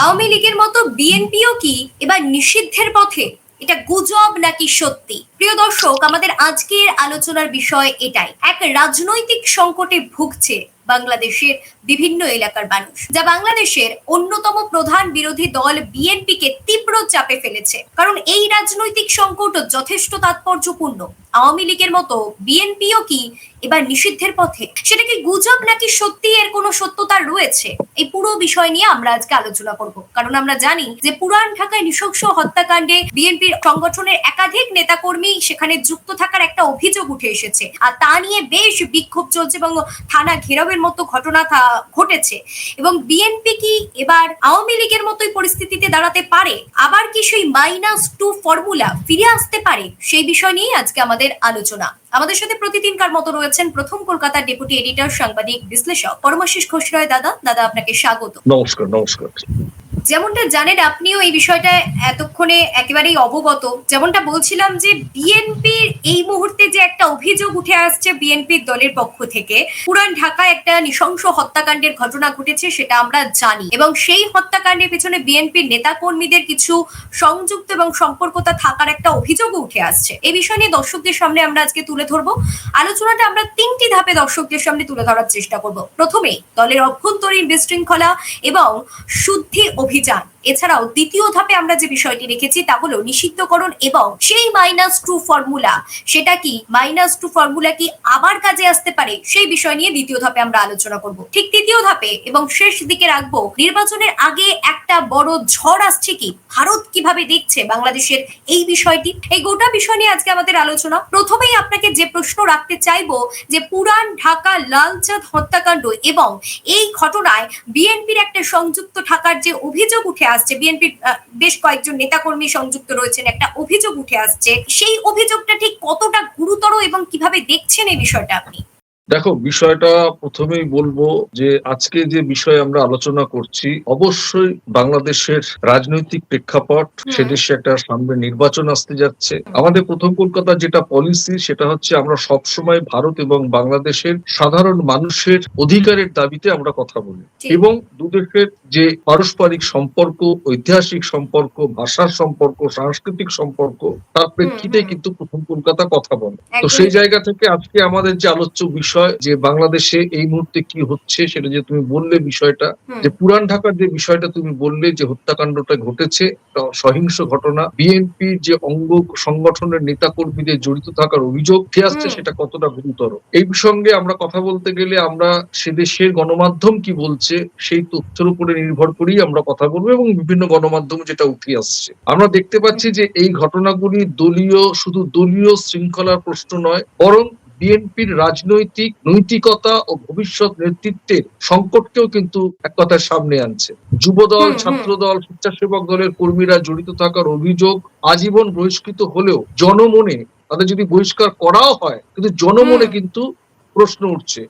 আওয়ামী লীগের মতো বিএনপিও কি এবার নিষিদ্ধের পথে? এটা গুজব নাকি সত্যি? প্রিয় দর্শক, আমাদের আজকের আলোচনার বিষয় এটাই। এক রাজনৈতিক সংকটে ভুগছে বাংলাদেশের বিভিন্ন এলাকার মানুষ, যা বাংলাদেশের অন্যতম প্রধান বিরোধী দল বিএনপিকে তীব্র চাপে ফেলেছে। কারণ এই রাজনৈতিক সংকট যথেষ্ট তাৎপর্যপূর্ণ। আওয়ামী লীগের মতো বিএনপিও কি এবার নিষিদ্ধের পথে? সেটা কি গুজব নাকি সত্যি এর কোনো সত্যতা রয়েছে? এই পুরো বিষয় নিয়ে আমরা আজকে আলোচনা করব। কারণ আমরা জানি যে পুরান ঢাকায় নৃশংস হত্যাকাণ্ডে বিএনপির সংগঠনের একাধিক নেতাকর্মী সেখানে যুক্ত থাকার একটা অভিযোগ উঠে এসেছে। আর তা নিয়ে বেশ বিক্ষোভ চলছে এবং থানা ঘেরাওয়ের মতো ঘটনা ঘটেছে। এবং বিএনপি কি এবার আওয়ামী লীগের মতোই পরিস্থিতিতে দাঁড়াতে পারে? আবার কি সেই মাইনাস টু ফর্মুলা ফিরে আসতে পারে? সেই বিষয় নিয়েই আজকে আমাদের আলোচনা। আমাদের সাথে প্রতিদিনকার মতো রয়েছেন প্রথম কলকাতার ডেপুটি এডিটর, সাংবাদিক, বিশ্লেষক পরমাশিস ঘোষ রায় দাদা। দাদা, আপনাকে স্বাগত। নমস্কার নমস্কার। যেমনটা জানেন, আপনিও এই বিষয়টা এতক্ষণে একেবারেই অবগত। যেমনটা বলছিলাম যে, বিএনপির এই মুহূর্তে যে একটা অভিযোগ উঠে আসছে বিএনপির দলের পক্ষ থেকে, পুরান ঢাকায় একটা নৃশংস হত্যাকাণ্ডের ঘটনা ঘটেছে সেটা আমরা জানি। এবং সেই হত্যাকাণ্ডের পেছনে বিএনপির নেতা কর্মীদের কিছু সংযুক্ত এবং সম্পর্কতা থাকার একটা অভিযোগও উঠে আসছে। এই বিষয় নিয়ে দর্শকদের সামনে আমরা আজকে তুলে ধরবো। আলোচনাটা আমরা তিনটি ধাপে দর্শকদের সামনে তুলে ধরার চেষ্টা করব। প্রথমেই দলের অভ্যন্তরীণ বিশৃঙ্খলা এবং শুদ্ধি অভিযান এছাড়াও দ্বিতীয় ধাপে আমরা যে বিষয়টি রেখেছি তা হলো নিষিদ্ধকরণ এবং সেই মাইনাস টু ফর্মুলা সেটা কি? মাইনাস টু ফর্মুলা কি আবার কাজে আসতে পারে? সেই বিষয় নিয়ে দ্বিতীয় ধাপে আমরা আলোচনা করব। ঠিক তৃতীয় ধাপে এবং শেষ দিকে রাখব, নির্বাচনের আগে একটা বড় ঝড় আসছে কি? ভারত কীভাবে দেখছে বাংলাদেশের এই বিষয়টি? এই গোটা বিষয় নিয়ে আজকে আমাদের আলোচনা। প্রথমেই আপনাকে যে প্রশ্ন রাখতে চাইব যে পুরান ঢাকা লালচাঁদ হত্যাকাণ্ড এবং এই ঘটনায় বিএনপির একটা সংযুক্ত থাকার যে অভিযোগ উঠে আসছে। বিএনপির বেশ কয়েকজন নেতাকর্মী সংযুক্ত রয়েছেন। একটা অভিযোগ উঠে আসছে। সেই অভিযোগটা ঠিক কতটা গুরুতর এবং কীভাবে দেখছেন এই বিষয়টা আপনি? দেখো বিষয়টা প্রথমেই বলব যে আজকে যে বিষয়ে আমরা আলোচনা করছি অবশ্যই বাংলাদেশের রাজনৈতিক প্রেক্ষাপট সে দেশে একটা সামনে নির্বাচন আসতে যাচ্ছে। আমাদের প্রথম কলকাতার যেটা পলিসি সেটা হচ্ছে আমরা সবসময় ভারত এবং বাংলাদেশের সাধারণ মানুষের অধিকারের দাবিতে আমরা কথা বলি। এবং দুদেশের যে পারস্পরিক সম্পর্ক ঐতিহাসিক সম্পর্ক ভাষার সম্পর্ক সাংস্কৃতিক সম্পর্ক তার প্রেক্ষিতে কিন্তু প্রথম কলকাতা কথা বলে। তো সেই জায়গা থেকে আজকে আমাদের যে আলোচ্য বিষয় যে বাংলাদেশে এই মুহূর্তে কি হচ্ছে সেটা যে তুমি বললে বিষয়টা যে পুরান ঢাকার যে বিষয়টা তুমি বললে যে হত্যাকাণ্ডটা ঘটেছে সহিংস ঘটনা বিএনপি যে অঙ্গ সংগঠনের নেতা কর্মীদের জড়িত থাকার অভিযোগ উঠে আসছে সেটা কতটা গুরুতর? এই সঙ্গে আমরা কথা বলতে গেলে আমরা সে দেশের গণমাধ্যম কি বলছে সেই তথ্যের উপরে নির্ভর করেই আমরা কথা বলব এবং বিভিন্ন গণমাধ্যম যেটা উঠে আসছে। আমরা দেখতে পাচ্ছি যে এই ঘটনাগুলি দলীয় শুধু দলীয় শৃঙ্খলার প্রশ্ন নয় বরং বিএনপির রাজনৈতিক নৈতিকতা ও ভবিষ্যৎ নেতৃত্বের সংকটকেও কিন্তু এক কথার সামনে আনছে। যুবদল। ছাত্রদল স্বেচ্ছাসেবক দলের কর্মীরা জড়িত থাকার অভিযোগ আজীবন বহিষ্কৃত হলেও জনমনে তাদের যদি বহিষ্কার করাও হয় কিন্তু জনমনে কিন্তু প্রশ্ন উঠছে।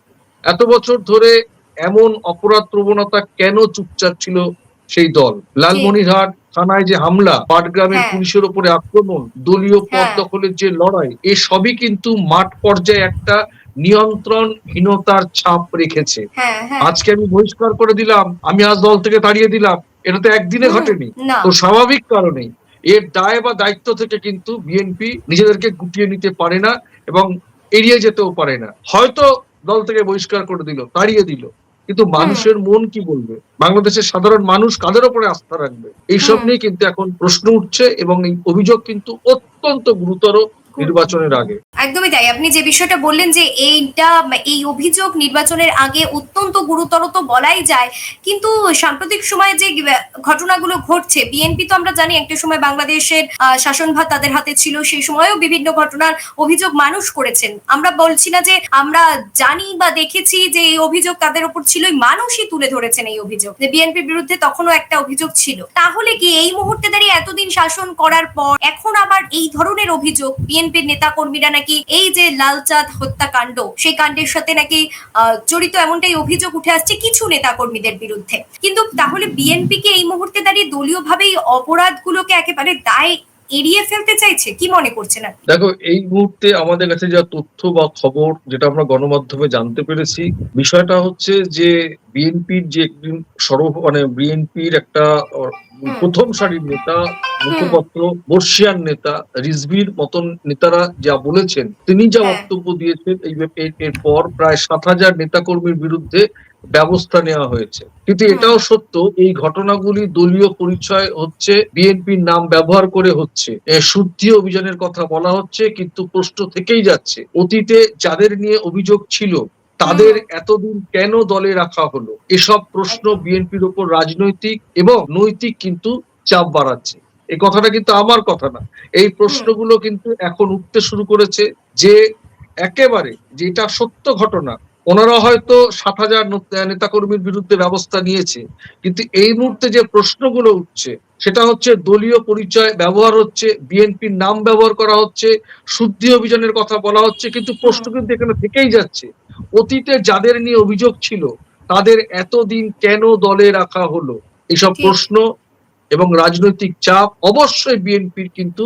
এত বছর ধরে এমন অপরাধ প্রবণতা কেন চুপচাপ ছিল সেই দল? লালমনিরহাট থানায় যে হামলা পাটগ্রামের হ্যাঁ। পুলিশের উপরে আক্রমণ দলীয় পদ হ্যাঁ। দখলের যে লড়াই এ সবই কিন্তু মাঠ পর্যায়ে একটা নিয়ন্ত্রণহীনতার ছাপ রেখেছে। হ্যাঁ আজকে আমি বহিষ্কার করে দিলাম আমি আজ দল থেকে তাড়িয়ে দিলাম এটা তো একদিনে ঘটেনি। তো স্বাভাবিক কারণেই এর দায় বা দায়িত্ব থেকে কিন্তু বিএনপি নিজেদেরকে গুটিয়ে নিতে পারে না এবং এড়িয়ে যেতেও পারে না। হয়তো দল থেকে বহিষ্কার করে দিল তাড়িয়ে দিল। কিন্তু মানুষের মন কি বলবে? বাংলাদেশের সাধারণ মানুষ কাদের ওপরে আস্থা রাখবে? এইসব নিয়ে কিন্তু এখন প্রশ্ন উঠছে এবং এই অভিযোগ কিন্তু অত্যন্ত গুরুতর নির্বাচনের আগে। একদমই তাই। আপনি যে বিষয়টা বললেন যে এইটা এই অভিযোগ নির্বাচনের আগে অত্যন্ত গুরুতর তো বলাই যায় কিন্তু সাম্প্রতিক সময়ে যে ঘটনাগুলো ঘটছে বিএনপি তো আমরা জানি একটা সময় বাংলাদেশের শাসনভার তাদের হাতে ছিল সেই সময়েও বিভিন্ন ঘটনার অভিযোগ মানুষ করেছেন। আমরা বলছি না যে আমরা জানি বা দেখেছি যে এই অভিযোগ তাদের উপর ছিল মানুষই তুলে ধরেছেন এই অভিযোগ। যে বিএনপির বিরুদ্ধে তখনও একটা অভিযোগ ছিল। তাহলে কি এই মুহূর্তে দাঁড়িয়ে এতদিন শাসন করার পর এখন আবার এই ধরনের অভিযোগ বিএনপির নেতা কর্মীরা নাকি এই যে লালচাঁদ হত্যাকাণ্ড, সেই কাণ্ডের সাথে নাকি জড়িত এমনটাই অভিযোগ উঠে আসছে কিছু নেতা কর্মীদের বিরুদ্ধে। কিন্তু তাহলে বিএনপি কে এই মুহূর্তে দাঁড়িয়ে দলীয়ভাবেই অপরাধগুলোকে একেবারে দায় এড়িয়ে ফেলতে চাইছে? কি মনে করছেন দেখো, এই মুহূর্তে আমাদের কাছে যা তথ্য বা খবর, যেটা আমরা গণমাধ্যমে জানতে পেরেছি, বিষয়টা হচ্ছে যে বিএনপির যে একদিন সর্ব মানে বিএনপির একটা প্রথম সারির নেতা মুখপাত্র বর্ষিয়ান নেতা রিজভির মতন নেতারা যা বলেছেন তিনি যা হ্যাঁ। বক্তব্য দিয়েছেন এই এর- এরপর প্রায় সাত হাজার নেতাকর্মীর বিরুদ্ধে ব্যবস্থা নেওয়া হয়েছে। কিন্তু এটাও সত্য এই ঘটনাগুলি দলীয় পরিচয় হচ্ছে বিএনপির নাম ব্যবহার করে হচ্ছে। শুদ্ধি অভিযানের কথা বলা হচ্ছে কিন্তু প্রশ্ন থেকেই যাচ্ছে। অতীতে যাদের নিয়ে অভিযোগ ছিল তাদের এতদিন কেন দলে রাখা হলো? এসব প্রশ্ন বিএনপির উপর রাজনৈতিক এবং নৈতিক কিন্তু চাপ বাড়াচ্ছে। এই কথাটা কিন্তু আমার কথা না। এই প্রশ্নগুলো কিন্তু এখন উঠতে শুরু করেছে যে একেবারে যেটা সত্য ঘটনা ওনারা হয়তো সাত হাজার নেতাকর্মীর বিরুদ্ধে ব্যবস্থা নিয়েছে কিন্তু এই মুহূর্তে যে প্রশ্নগুলো উঠছে সেটা হচ্ছে দলীয় পরিচয় ব্যবহার হচ্ছে বিএনপির নাম ব্যবহার করা হচ্ছে শুদ্ধি অভিযানের কথা বলা হচ্ছে কিন্তু প্রশ্ন কিন্তু এখানে থেকেই যাচ্ছে অতীতে যাদের নিয়ে অভিযোগ ছিল তাদের এতদিন কেন দলে রাখা হলো ঠিক। প্রশ্ন এবং রাজনৈতিক চাপ অবশ্যই বিএনপির কিন্তু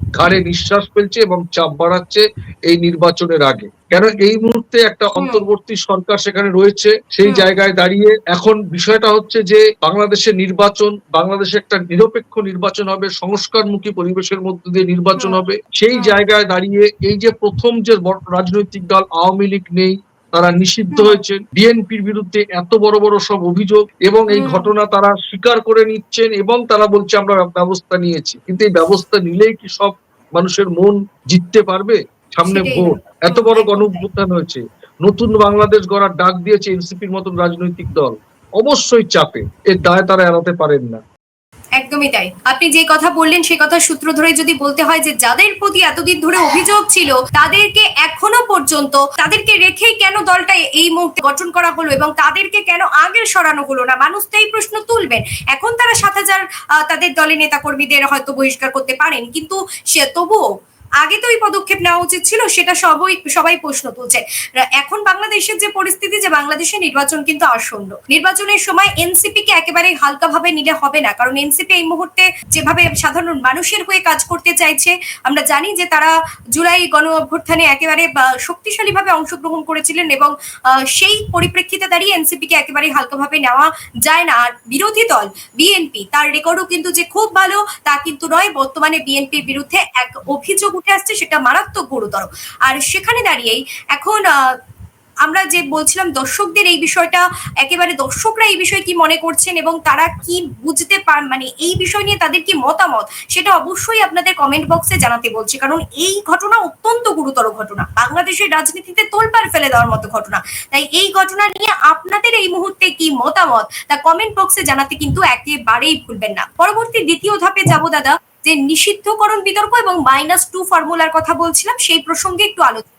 ঘাড়ে নিঃশ্বাস ফেলছে এবং চাপ বাড়াচ্ছে এই নির্বাচনের আগে। কেন এই মুহূর্তে একটা অন্তর্বর্তী সরকার সেখানে রয়েছে সেই জায়গায় দাঁড়িয়ে এখন বিষয়টা হচ্ছে যে বাংলাদেশের নির্বাচন বাংলাদেশে একটা নিরপেক্ষ নির্বাচন হবে সংস্কারমুখী পরিবেশের মধ্যে দিয়ে নির্বাচন হবে সেই জায়গায় দাঁড়িয়ে এই যে প্রথম যে রাজনৈতিক দল আওয়ামী লীগ নেই তারা নিষিদ্ধ হুম। হয়েছেন। বিএনপির বিরুদ্ধে এত বড় বড় সব অভিযোগ এবং এই ঘটনা তারা স্বীকার করে নিচ্ছেন এবং তারা বলছে আমরা ব্যবস্থা নিয়েছি। কিন্তু এই ব্যবস্থা নিলেই কি সব মানুষের মন জিততে পারবে? সামনে। ভোট। এত বড় একদম গণ হয়েছে। নতুন বাংলাদেশ গড়ার ডাক দিয়েছে এনসিপির মতন রাজনৈতিক দল। অবশ্যই চাপে। এর দায় তারা এড়াতে পারেন না। একদমই তাই। আপনি যে কথা বললেন, সে কথা সূত্র ধরে যদি বলতে হয় যে যাদের প্রতি এতদিন ধরে অভিযোগ ছিল, তাদেরকে এখনও পর্যন্ত তাদেরকে রেখেই কেন দলটা এই মুহূর্তে গঠন করা হলো এবং তাদেরকে কেন আগে সরানো হলো না? মানুষ তো এই প্রশ্ন তুলবেন। এখন তারা সাত হাজার তাদের দলের নেতাকর্মীদের হয়তো বহিষ্কার করতে পারেন, কিন্তু সে তবুও আগে তো এই পদক্ষেপ নেওয়া উচিত ছিল, সেটা সবাই সবাই প্রশ্ন তুলছে। এখন বাংলাদেশের যে পরিস্থিতি যে বাংলাদেশের নির্বাচন কিন্তু আসন্ন। নির্বাচনের সময় এনসিপি কে একেবারে হালকাভাবে নিলে হবে না, কারণ এনসিপি এই মুহূর্তে যেভাবে সাধারণ মানুষের হয়ে কাজ করতে চাইছে, আমরা জানি যে তারা জুলাই গণ অভ্যুত্থানে একেবারে শক্তিশালী ভাবে অংশগ্রহণ করেছিলেন এবং সেই পরিপ্রেক্ষিতে দাঁড়িয়ে এনসিপি কে একেবারে হালকাভাবে নেওয়া যায় না। আর বিরোধী দল, বিএনপি, তার রেকর্ডও কিন্তু যে খুব ভালো, তা কিন্তু নয়। বর্তমানে বিএনপির বিরুদ্ধে এক অভিযোগ উঠে আসছে সেটা মারাত্মক গুরুতর। আর সেখানে দাঁড়িয়েই এখন আমরা যে বলছিলাম দর্শকদের এই বিষয়টা, একেবারে দর্শকরা এই বিষয়ে কি মনে করছেন এবং তারা কি বুঝতে পার মানে এই বিষয় নিয়ে তাদের কি মতামত, সেটা অবশ্যই আপনাদের কমেন্ট বক্সে জানাতে বলছি। কারণ এই ঘটনা অত্যন্ত গুরুতর ঘটনা। বাংলাদেশের রাজনীতিতে তোলপাড় ফেলে দেওয়ার মতো ঘটনা। তাই এই ঘটনা নিয়ে আপনাদের এই মুহূর্তে কি মতামত, তা কমেন্ট বক্সে জানাতে কিন্তু একেবারেই ভুলবেন না। পরবর্তী দ্বিতীয় ধাপে যাব, দাদা। যে নিষিদ্ধকরণ বিতর্ক এবং মাইনাস টু ফর্মুলার কথা বলছিলাম, সেই প্রসঙ্গে একটু আলোচনা।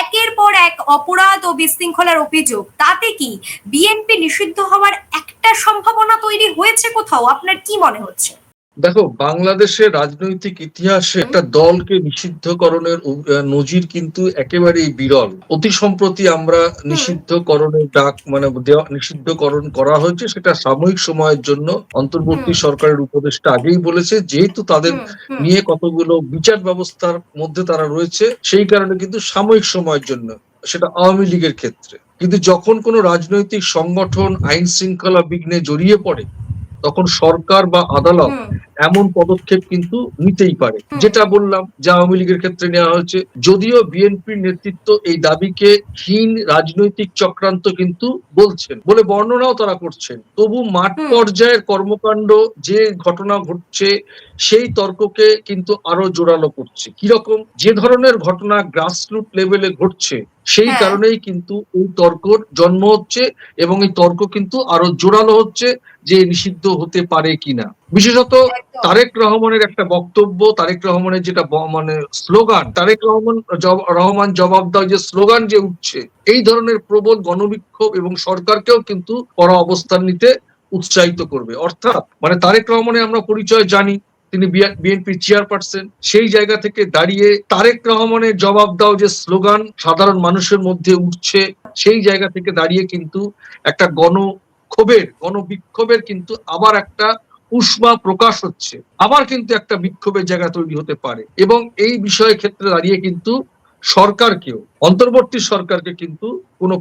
একের পর এক অপরাধ ও বিশৃঙ্খলার অভিযোগ, তাতে কি বিএনপি নিষিদ্ধ হওয়ার একটা সম্ভাবনা তৈরি হয়েছে কোথাও আপনার কি মনে হচ্ছে দেখো বাংলাদেশের রাজনৈতিক ইতিহাসে একটা দলকে নিষিদ্ধকরণের নজির কিন্তু একেবারেই বিরল। অতি সম্প্রতি আমরা নিষিদ্ধকরণের ডাক মানে দেওয়া- নিষিদ্ধকরণ করা হয়েছে সেটা সাময়িক সময়ের জন্য অন্তর্বর্তী সরকারের উপদেষ্টা আগেই বলেছে যেহেতু তাদের নিয়ে কতগুলো বিচার ব্যবস্থার মধ্যে তারা রয়েছে সেই কারণে কিন্তু সাময়িক সময়ের জন্য সেটা আওয়ামী লীগের ক্ষেত্রে। কিন্তু যখন কোনো রাজনৈতিক সংগঠন আইন শৃঙ্খলা বিঘ্নে জড়িয়ে পড়ে তখন সরকার বা আদালত এমন পদক্ষেপ কিন্তু নিতেই পারে। যেটা বললাম যে আওয়ামী লীগের ক্ষেত্রে নেওয়া হয়েছে। যদিও বিএনপির নেতৃত্ব এই দাবিকে হীন রাজনৈতিক চক্রান্ত কিন্তু বলছেন বলে বর্ণনাও তারা করছেন। তবু মাঠ পর্যায়ের কর্মকাণ্ড যে ঘটনা ঘটছে সেই তর্ককে কিন্তু আরও জোরালো করছে। কীরকম? যে ধরনের ঘটনা গ্রাসরুট লেভেলে ঘটছে সেই হ্যাঁ। কারণেই কিন্তু এই তর্ক জন্ম হচ্ছে এবং এই তর্ক কিন্তু আরও জোরালো হচ্ছে যে নিষিদ্ধ হতে পারে কিনা। বিশেষত তারেক রহমানের একটা বক্তব্য তারেক রহমানের যেটা মানে স্লোগান তারেক রহমান রহমান জবাব দাও যে স্লোগান যে উঠছে এই ধরনের প্রবল গণবিক্ষোভ এবং সরকারকেও কিন্তু কড়া অবস্থান নিতে উৎসাহিত করবে। অর্থাৎ মানে তারেক রহমানের আমরা পরিচয় জানি তিনি বিএনপি চেয়ারপারসন সেই জায়গা থেকে দাঁড়িয়ে তারেক রহমানের জবাব দাও যে স্লোগান, সাধারণ মানুষের মধ্যে উঠছে, সেই জায়গা থেকে দাঁড়িয়ে কিন্তু একটা গণ ক্ষোভের গণবিক্ষোভের কিন্তু আবার একটা উষ্মা প্রকাশ হচ্ছে। আবার কিন্তু একটা বিক্ষোভের জায়গা তৈরি হতে পারে। এবং এই বিষয়ের ক্ষেত্রে দাঁড়িয়ে কিন্তু সরকারকেও অন্তর্বর্তী সরকারকে কিন্তু কোনো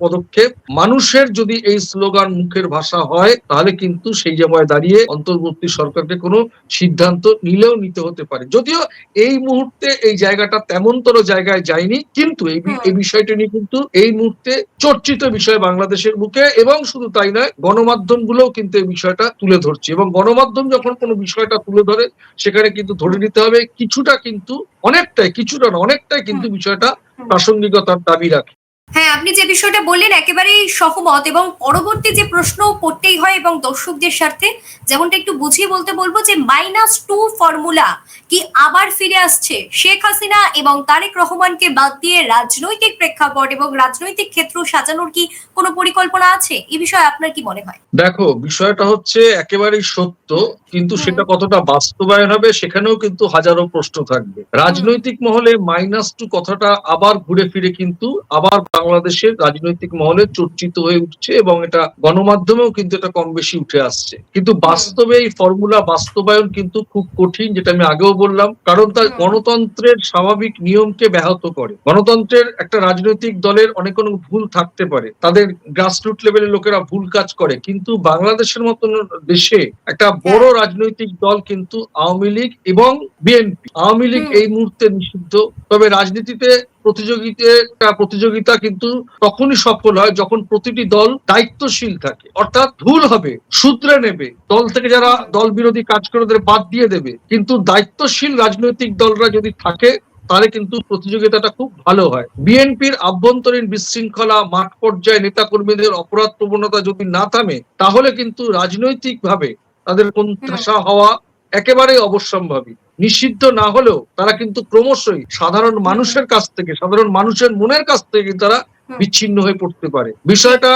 পদক্ষেপ মানুষের যদি এই স্লোগান মুখের ভাষা হয় তাহলে কিন্তু সেই জায়গায় দাঁড়িয়ে অন্তর্বর্তী সরকারকে কোনো সিদ্ধান্ত নিলেও নিতে হতে পারে যদিও এই মুহূর্তে এই জায়গাটা তেমনতর জায়গায় যায়নি কিন্তু এই এই বিষয়টি নিয়ে কিন্তু এই মুহূর্তে চর্চিত বিষয় বাংলাদেশের বুকে এবং শুধু তাই নয় গণমাধ্যম গুলোও কিন্তু এই বিষয়টা তুলে ধরছে এবং গণমাধ্যম যখন কোনো বিষয়টা তুলে ধরে সেখানে কিন্তু ধরে নিতে হবে কিছুটা কিন্তু অনেকটাই কিছুটা না অনেকটাই কিন্তু বিষয়টা হুম। প্রাসঙ্গিকতার দাবি রাখে। হ্যাঁ আপনি যে বিষয়টা বললেন, একেবারেই সহমত এবং পরবর্তী যে প্রশ্ন করতেই হয় এবং দর্শকদের স্বার্থে, যেমনটা একটু বুঝিয়ে বলতে বলব যে মাইনাস টু ফর্মুলা কি আবার ফিরে আসছে? শেখ হাসিনা এবং তারেক রহমানকে বাদ দিয়ে রাজনৈতিক প্রেক্ষাপট এবং রাজনৈতিক ক্ষেত্র সাজানোর কি কোনো পরিকল্পনা আছে? এই বিষয়ে আপনার কি মনে হয়? দেখো বিষয়টা হচ্ছে একেবারেই সত্য কিন্তু সেটা কতটা বাস্তবায়ন হবে সেখানেও কিন্তু হাজারো প্রশ্ন থাকবে। রাজনৈতিক মহলে মাইনাস টু কথাটা আবার ঘুরে ফিরে কিন্তু আবার বাংলাদেশের রাজনৈতিক মহলে চর্চিত হয়ে উঠছে এবং এটা গণমাধ্যমেও কিন্তু এটা কম বেশি উঠে আসছে। কিন্তু বাস্তবে এই ফর্মুলা বাস্তবায়ন কিন্তু খুব কঠিন যেটা আমি আগেও বললাম কারণ তার গণতন্ত্রের স্বাভাবিক নিয়মকে ব্যাহত করে। গণতন্ত্রের একটা রাজনৈতিক দলের অনেক অনেক ভুল থাকতে পারে। তাদের গ্রাসরুট লেভেলের লোকেরা ভুল কাজ করে কিন্তু বাংলাদেশের মতন দেশে একটা বড় রাজনৈতিক দল কিন্তু আওয়ামী লীগ এবং বিএনপি। আওয়ামী লীগ এই মুহূর্তে নিষিদ্ধ। তবে রাজনীতিতে প্রতিযোগিতা প্রতিযোগিতা কিন্তু তখনই সফল হয় যখন প্রতিটি দল দায়িত্বশীল থাকে। অর্থাৎ ভুল হবে সূত্রে নেবে। দল থেকে যারা দল বিরোধী কাজ করে ওদের বাদ দিয়ে দেবে। কিন্তু দায়িত্বশীল রাজনৈতিক দলরা যদি থাকে তাহলে কিন্তু প্রতিযোগিতাটা খুব ভালো হয়। বিএনপির আভ্যন্তরীণ বিশৃঙ্খলা মাঠ পর্যায়ে নেতাকর্মীদের অপরাধ প্রবণতা যদি না থামে তাহলে কিন্তু রাজনৈতিকভাবে তাদের কোণঠাসা হওয়া একেবারেই অবশ্যম্ভাবী। নিষিদ্ধ না হলেও তারা কিন্তু ক্রমশই সাধারণ মানুষের কাছ থেকে সাধারণ মানুষের মনের কাছ থেকে তারা বিচ্ছিন্ন হয়ে পড়তে পারে। বিষয়টা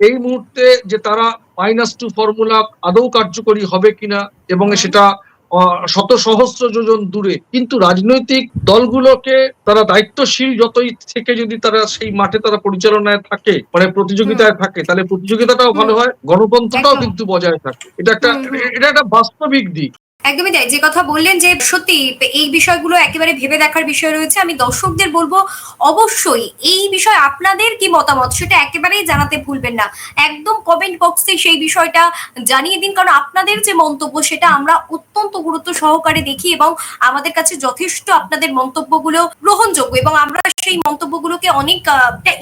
এই মুহূর্তে যে তারা মাইনাস টু ফর্মুলা আদৌ কার্যকরী হবে কিনা এবং সেটা শত সহস্র যোজন দূরে। কিন্তু রাজনৈতিক দলগুলোকে তারা দায়িত্বশীল যতই থেকে যদি তারা সেই মাঠে তারা পরিচালনায় থাকে মানে প্রতিযোগিতায় থাকে তাহলে প্রতিযোগিতাটাও ভালো হয় গণতন্ত্রটাও কিন্তু বজায় থাকে। এটা একটা। এটা একটা বাস্তবিক দিক। একদমই তাই। যে কথা বললেন যে সত্যি এই বিষয়গুলো একেবারে ভেবে দেখার বিষয় রয়েছে, আমি দর্শকদের বলব অবশ্যই এই বিষয়ে আপনাদের কি মতামত? সেটা একেবারেই জানাতে ভুলবেন না। একদম কমেন্ট বক্সে সেই বিষয়টা জানিয়ে দিন, কারণ আপনাদের যে মন্তব্য সেটা আমরা অত্যন্ত গুরুত্ব সহকারে দেখি এবং আমাদের কাছে যথেষ্ট আপনাদের মন্তব্যগুলো গ্রহণযোগ্য এবং আমরা সেই মন্তব্যগুলোকে অনেক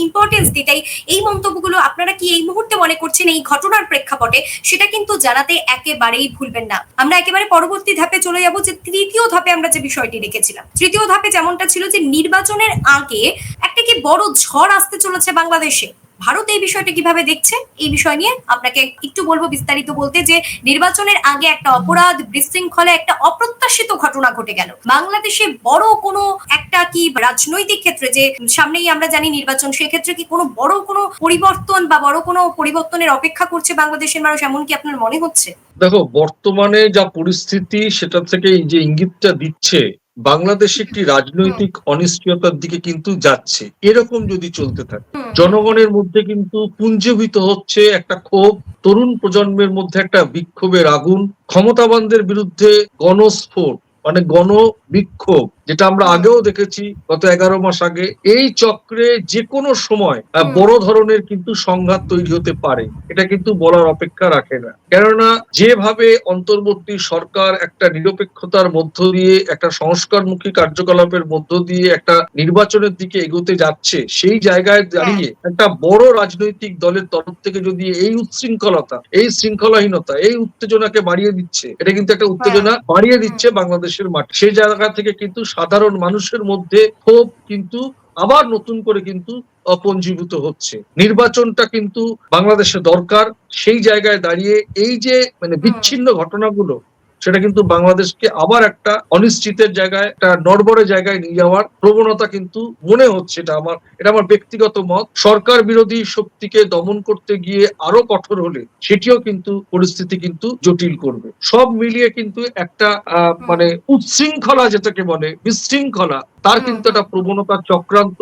ইম্পর্টেন্স দিই তাই এই মন্তব্যগুলো আপনারা কি এই মুহূর্তে মনে করছেন এই ঘটনার প্রেক্ষাপটে, সেটা কিন্তু জানাতে একেবারেই ভুলবেন না। আমরা একেবারে পরবর্তী ধাপে চলে যাব যে তৃতীয় ধাপে আমরা যে বিষয়টি রেখেছিলাম। তৃতীয় ধাপে যেমনটা ছিল যে নির্বাচনের আগে একটা কি বড় ঝড় আসতে চলেছে বাংলাদেশে? ভারত এই বিষয়টা কীভাবে দেখছে, এই বিষয় নিয়ে আপনাকে একটু বলব বিস্তারিত বলতে যে নির্বাচনের আগে একটা অপরাধ বিশৃঙ্খলা একটা অপ্রত্যাশিত ঘটনা ঘটে গেল। বাংলাদেশে বড় কোনো একটা কি রাজনৈতিক ক্ষেত্রে যে সামনেই আমরা জানি নির্বাচন, সেক্ষেত্রে কি কোনো বড় কোনো পরিবর্তন বা বড় কোনো পরিবর্তনের অপেক্ষা করছে বাংলাদেশের মানুষ এমন কি আপনার মনে হচ্ছে? দেখো, বর্তমানে যা পরিস্থিতি, সেটা থেকে যে ইঙ্গিতটা দিচ্ছে বাংলাদেশ একটি রাজনৈতিক অনিশ্চয়তার দিকে কিন্তু যাচ্ছে। এরকম যদি চলতে থাকে জনগণের মধ্যে কিন্তু পুঞ্জীভূত হচ্ছে একটা ক্ষোভ। তরুণ প্রজন্মের মধ্যে একটা বিক্ষোভের আগুন। ক্ষমতাবানদের বিরুদ্ধে গণস্ফোট মানে গণ বিক্ষোভ যেটা আমরা আগেও দেখেছি গত এগারো মাস আগে এই চক্রে যে কোনো সময় বড় ধরনের কিন্তু সংঘাত তৈরি হতে পারে। এটা কিন্তু বলার অপেক্ষা রাখে না। কেননা যেভাবে অন্তর্বর্তী সরকার একটা নিরপেক্ষতার মধ্য দিয়ে একটা সংস্কারমুখী কার্যকলাপের মধ্য দিয়ে একটা নির্বাচনের দিকে এগোতে যাচ্ছে সেই জায়গায় দাঁড়িয়ে একটা বড় রাজনৈতিক দলের তরফ থেকে যদি এই উচ্ছৃঙ্খলতা এই শৃঙ্খলাহীনতা এই উত্তেজনাকে বাড়িয়ে দিচ্ছে এটা কিন্তু একটা উত্তেজনা বাড়িয়ে দিচ্ছে বাংলাদেশের মাঠে। সেই জায়গা থেকে কিন্তু সাধারণ মানুষের মধ্যে ক্ষোভ কিন্তু আবার নতুন করে কিন্তু অপঞ্জীভূত হচ্ছে। নির্বাচনটা কিন্তু বাংলাদেশে দরকার। সেই জায়গায় দাঁড়িয়ে এই যে মানে বিচ্ছিন্ন ঘটনাগুলো সেটা কিন্তু বাংলাদেশকে আবার একটা অনিশ্চিতের জায়গায় একটা নড়বড়ে জায়গায় নিয়ে যাওয়ার প্রবণতা কিন্তু মনে হচ্ছে। এটা আমার এটা আমার ব্যক্তিগত মত। সরকার বিরোধী শক্তিকে দমন করতে গিয়ে আরও কঠোর হলে সেটিও কিন্তু পরিস্থিতি কিন্তু জটিল করবে। সব মিলিয়ে কিন্তু একটা আহ, মানে উচ্ছৃঙ্খলা যেটাকে বলে বিশৃঙ্খলা তার কিন্তু একটা প্রবণতা চক্রান্ত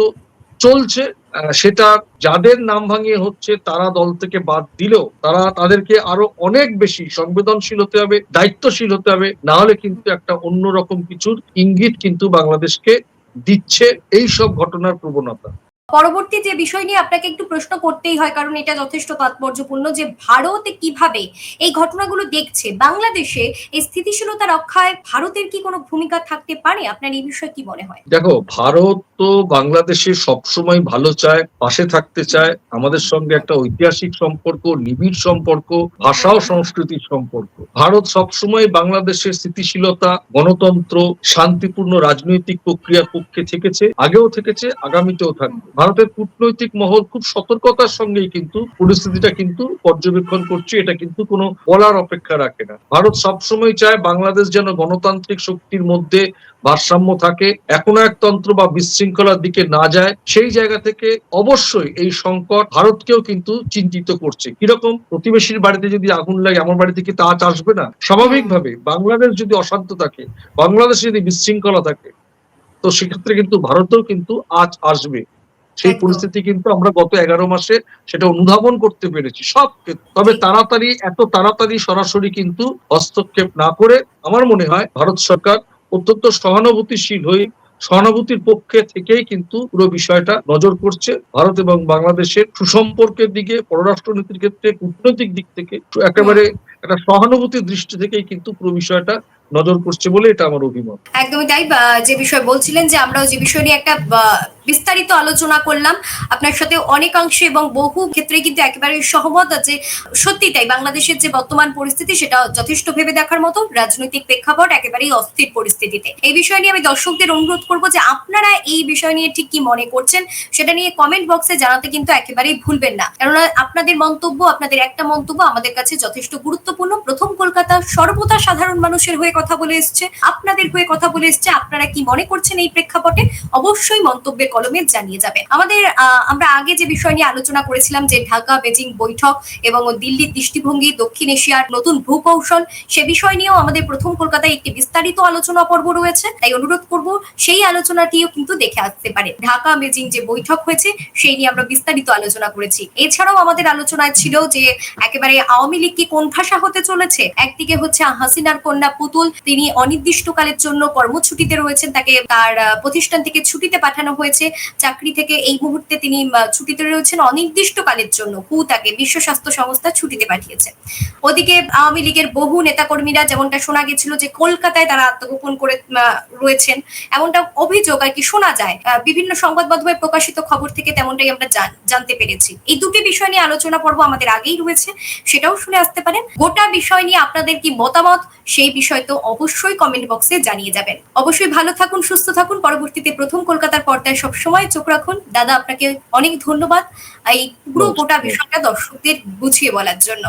চলছে সেটা যাদের নাম ভাঙিয়ে হচ্ছে, তারা দল থেকে বাদ দিলেও তারা তাদেরকে আরও অনেক বেশি সংবেদনশীল হতে হবে, দায়িত্বশীল হতে হবে। না হলে কিন্তু একটা অন্যরকম কিছুর ইঙ্গিত কিন্তু বাংলাদেশকে দিচ্ছে এই সব ঘটনার প্রবণতা। পরবর্তী যে বিষয় নিয়ে আপনাকে একটু প্রশ্ন করতেই হয়, কারণ এটা যথেষ্ট তাৎপর্যপূর্ণ যে ভারত কীভাবে এই ঘটনাগুলো দেখছে, বাংলাদেশে এই স্থিতিশীলতা রক্ষায় ভারতের কি কোনো ভূমিকা থাকতে পারে? আপনার এই বিষয়ে কি মনে হয়? দেখো, ভারত তো বাংলাদেশে সবসময় ভালো চায়, পাশে থাকতে চায়, আমাদের সঙ্গে একটা ঐতিহাসিক সম্পর্ক, নিবিড় সম্পর্ক, ভাষা ও সংস্কৃতির সম্পর্ক। ভারত সবসময় বাংলাদেশের স্থিতিশীলতা, গণতন্ত্র, শান্তিপূর্ণ রাজনৈতিক প্রক্রিয়ার পক্ষে থেকেছে, আগেও থেকেছে, আগামীতেও থাকবে। ভারতের কূটনৈতিক মহল খুব সতর্কতার সঙ্গেই কিন্তু পরিস্থিতিটা কিন্তু পর্যবেক্ষণ করছে, এটা কিন্তু কোনো বলার অপেক্ষা রাখে না। ভারত সবসময় চায় বাংলাদেশ যেন গণতান্ত্রিক শক্তির মধ্যে ভারসাম্য থাকে একনায়কতন্ত্র বা বিশৃঙ্খলার দিকে না যায়, সেই জায়গা থেকে অবশ্যই এই সংকট ভারতকেও কিন্তু চিন্তিত করছে। কীরকম? প্রতিবেশীর বাড়িতে যদি আগুন লাগে, আমার বাড়িতে কি তা আজ আসবে না? স্বাভাবিকভাবে বাংলাদেশ যদি অশান্ত থাকে, বাংলাদেশ যদি বিশৃঙ্খলা থাকে, তো সেক্ষেত্রে কিন্তু ভারতেও কিন্তু আজ আসবে। সেই পরিস্থিতি কিন্তু আমরা গত এগারো মাসে সেটা অনুধাবন করতে পেরেছি। সব ক্ষেত্রে। তবে তাড়াতাড়ি এত তাড়াতাড়ি সরাসরি কিন্তু হস্তক্ষেপ না করে আমার মনে হয় ভারত সরকার অত্যন্ত সহানুভূতিশীল হয়ে সহানুভূতির পক্ষে থেকেই কিন্তু পুরো বিষয়টা নজর করছে। ভারত এবং বাংলাদেশের সুসম্পর্কের দিকে পররাষ্ট্রনীতির ক্ষেত্রে কূটনৈতিক দিক থেকে একেবারে একটা সহানুভূতির দৃষ্টি থেকেই কিন্তু পুরো বিষয়টা নজর করছে বলে এটা আমার অভিমত। একদমই তাই। যে বিষয় বলছিলেন যে আমরাও যে বিষয় নিয়ে একটা বিস্তারিত আলোচনা করলাম। আপনার সাথে অনেকাংশে এবং বহু ক্ষেত্রে কিন্তু একেবারে সহমত আছে। সত্যি তাই, বাংলাদেশের যে বর্তমান পরিস্থিতি সেটা যথেষ্ট ভেবে দেখার মতো রাজনৈতিক প্রেক্ষাপট একেবারেই অস্থির পরিস্থিতিতে। এই বিষয় নিয়ে আমি দর্শকদের অনুরোধ করব যে আপনারা এই বিষয় নিয়ে ঠিক কি মনে করছেন সেটা নিয়ে কমেন্ট বক্সে জানাতে কিন্তু একেবারেই ভুলবেন না। কেননা আপনাদের মন্তব্য, আপনাদের একটা মন্তব্য আমাদের কাছে যথেষ্ট গুরুত্বপূর্ণ। প্রথম কলকাতা সর্বদা সাধারণ মানুষের হয়ে কথা বলে এসছে। আপনাদের হয়ে কথা বলে এসছে। আপনারা কি মনে করছেন এই প্রেক্ষাপটে? অবশ্যই মন্তব্যের কলমে জানিয়ে যাবেন। আমাদের আমরা আগে যে বিষয় নিয়ে আলোচনা করেছিলাম যে ঢাকা বেজিং বৈঠক এবং দিল্লির দৃষ্টিভঙ্গি, দক্ষিণ এশিয়ার নতুন ভূকৌশল, সে বিষয় নিয়েও আমাদের প্রথম কলকাতায় একটি বিস্তারিত আলোচনা পর্ব রয়েছে। তাই অনুরোধ করব, সেই আলোচনাটিও কিন্তু দেখে আসতে পারে ঢাকা বেজিং যে বৈঠক হয়েছে, সেই নিয়ে আমরা বিস্তারিত আলোচনা করেছি। এছাড়াও আমাদের আলোচনায় ছিল যে একেবারে আওয়ামী লীগ কি কোন ভাষা হতে চলেছে? একদিকে হচ্ছে হাসিনার কন্যা পুতুল, তিনি অনির্দিষ্টকালের জন্য কর্মছুটিতে রয়েছেন, তাকে তার প্রতিষ্ঠান থেকে ছুটিতে পাঠানো হয়েছে। চাকরি থেকে এই মুহূর্তে তিনি ছুটিতে রয়েছেন অনির্দিষ্টকালের জন্য। হু তাকে বিশ্ব স্বাস্থ্য সংস্থা ছুটিতে পাঠিয়েছে। ওদিকে আওয়ামী লীগের বহু নেতাকর্মীরা যেমনটা শোনা গেছিল যে কলকাতায় তারা আত্মগোপন করে রয়েছেন এমনটা অভিযোগ আর কি শোনা যায়। বিভিন্ন সংবাদ মাধ্যমে প্রকাশিত খবর থেকে তেমনটাই আমরা জান- জানতে পেরেছি। এই দুটি বিষয় নিয়ে আলোচনা পর্ব আমাদের আগেই রয়েছে, সেটাও শুনে আসতে পারেন। গোটা বিষয় নিয়ে আপনাদের কি মতামত? সেই বিষয় তো অবশ্যই কমেন্ট বক্সে জানিয়ে যাবেন। অবশ্যই ভালো থাকুন, সুস্থ থাকুন। পরবর্তীতে প্রথম কলকাতার পর্দায় সবসময় চোখ রাখুন। দাদা আপনাকে অনেক ধন্যবাদ। এই পুরো গোটা বিষয়টা দর্শকদের বুঝিয়ে বলার জন্য।